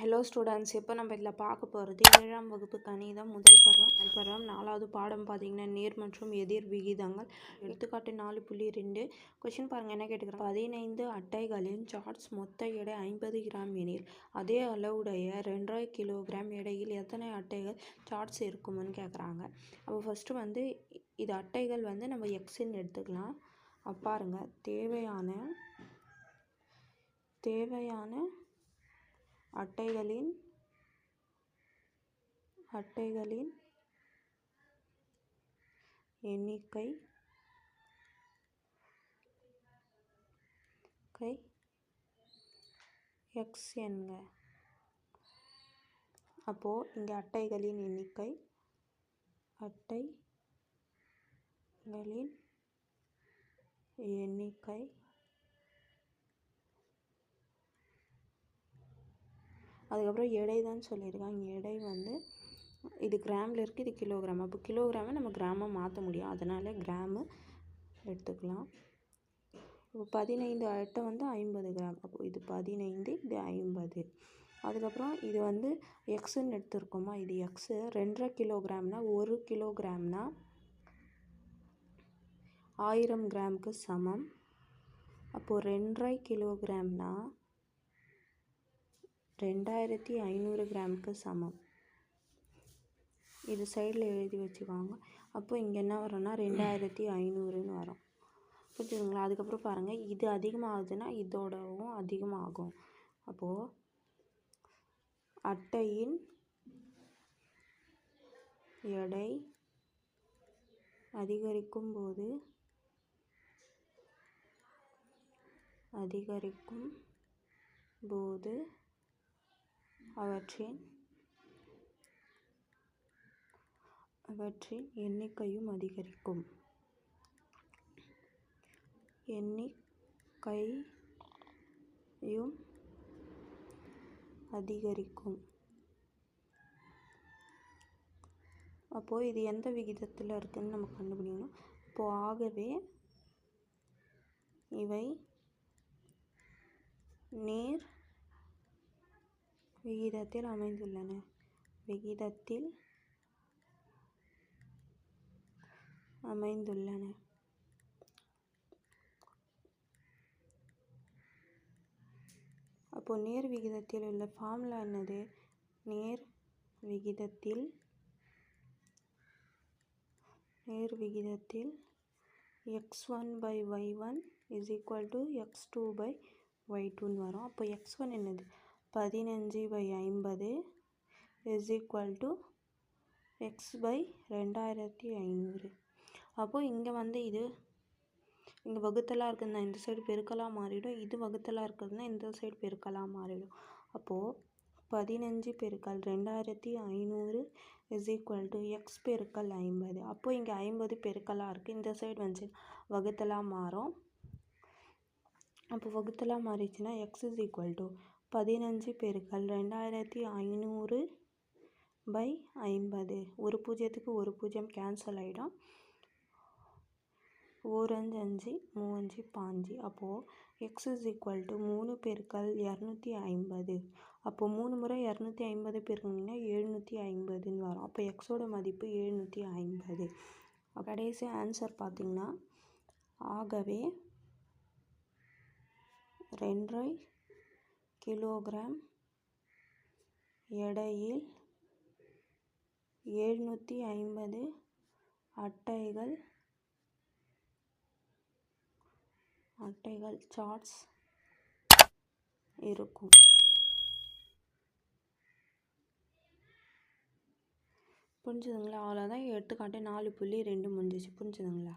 Hello students இப்போ நம்ம இதில் பார்க்க போகிறது ஏழாம் வகுப்பு கணிதம் முதல் பருவம். முதல் பருவம் நாலாவது பாடம் பார்த்தீங்கன்னா நேர் மற்றும் எதிர் விகிதங்கள். எடுத்துக்காட்டு நாலு புள்ளி ரெண்டு. கொஷின் பாருங்கள் என்ன கேட்டுக்கிறேன் பதினைந்து அட்டைகளின் சார்ட்ஸ் மொத்த எடை ஐம்பது கிராம் எனில் அதே அளவுடைய ரெண்டரை கிலோகிராம் எடையில் எத்தனை அட்டைகள் சார்ட்ஸ் இருக்கும்னு கேட்குறாங்க அப்போ ஃபஸ்ட்டு வந்து இது அட்டைகள் வந்து நம்ம எக்ஸின் எடுத்துக்கலாம். அப்ப பாருங்க தேவையான தேவையான அட்டைகளின் அட்டைகளின் எண்ணிக்கை கை எக்ஸ் என்க. அப்போது இங்கே அட்டைகளின் எண்ணிக்கை அட்டைகளின் எண்ணிக்கை அதுக்கப்புறம் எடை தான் சொல்லியிருக்காங்க. எடை வந்து இது கிராமில் இருக்குது இது கிலோகிராம். அப்போ கிலோகிராமை நம்ம கிராமாக மாற்ற முடியும். அதனால் கிராமு எடுத்துக்கலாம். இப்போ பதினைந்து அட்டை வந்து ஐம்பது கிராம். அப்போ இது பதினைந்து இது ஐம்பது. அதுக்கப்புறம் இது வந்து எக்ஸுன்னு எடுத்துருக்கோமா? இது எக்ஸு ரெண்டரை கிலோகிராம்னா ஒரு கிலோகிராம்னா ஆயிரம் கிராமுக்கு சமம். அப்போது ரெண்டரை கிலோகிராம்னா ரெண்டாயிரத்தி ஐநூறு கிராமுக்கு சமம். இது சைடில் எழுதி வச்சுக்கோங்க. அப்போது இங்கே என்ன வரும்னா ரெண்டாயிரத்தி ஐநூறுன்னு வரும். புரிஞ்சுதுங்களா? அதுக்கப்புறம் பாருங்கள் இது அதிகமாகுதுன்னா இதோடவும் அதிகமாகும். அப்போது அட்டையின் எடை அதிகரிக்கும் போது அதிகரிக்கும் போது அவற்றின் அவற்றின் எண்ணிக்கையும் அதிகரிக்கும். எண்ணிக்கையும் அதிகரிக்கும். அப்போது இது எந்த விகிதத்தில் இருக்குதுன்னு நம்ம கண்டுபிடிக்கணும். இப்போது ஆகவே இவை நேர் விகிதத்தில் அமைந்துள்ளன. விகிதத்தில் அமைந்துள்ளன. அப்போது நேர் விகிதத்தில் உள்ள ஃபார்முலா என்னது? நேர் விகிதத்தில் நேர் விகிதத்தில் x one by y one is equal to x two by y டூன்னு வரும். அப்போ எக்ஸ் ஒன் என்னது? பதினஞ்சு பை ஐம்பது is equal to x by ரெண்டாயிரத்தி ஐநூறு. அப்போது இங்கே வந்து இது இங்கே வகுத்தலாக இருக்குதுன்னா இந்த சைடு பெருக்கலாக மாறிடும். இது வகுத்தலாக இருக்குதுன்னா இந்த சைடு பெருக்கலாக மாறிடும். அப்போது பதினஞ்சு பெருக்கல் ரெண்டாயிரத்தி ஐநூறு இஸ் ஈக்குவல் டு எக்ஸ் பெருக்கல் ஐம்பது. அப்போது இங்கே ஐம்பது பெருக்கலாக இருக்குது இந்த சைடு வந்து வகுத்தலாக மாறும். அப்போ வகுத்தலாக மாறிச்சுன்னா எக்ஸ் இஸ் ஈக்குவல் டு பதினஞ்சு பெருக்கல் ரெண்டாயிரத்தி ஐநூறு பை ஐம்பது. ஒரு பூஜ்ஜியத்துக்கு ஒரு பூஜ்ஜியம் கேன்சல் ஆகிடும் ஓரஞ்சு அஞ்சு மூவஞ்சு பாஞ்சு. அப்போது எக்ஸ் இஸ் ஈக்குவல் டு மூணு பெருக்கல் இரநூத்தி ஐம்பது. அப்போது மூணு முறை இரநூத்தி ஐம்பது பெருக்கினீங்கன்னா எழுநூற்றி ஐம்பதுன்னு வரும். அப்போ எக்ஸோட மதிப்பு எழுநூற்றி ஐம்பது. கடைசி ஆன்சர் பார்த்திங்கன்னா ஆகவே ரெண்டரை கிலோகிராம் எடையில் எழுநூற்றி ஐம்பது அட்டைகள் அட்டைகள் சார்ட்ஸ் இருக்கும். புரிஞ்சுதுங்களா? அவ்வளோதான் எடுத்துக்காட்டு நாலு புள்ளி ரெண்டு முடிஞ்சிச்சு. புரிஞ்சுதுங்களா?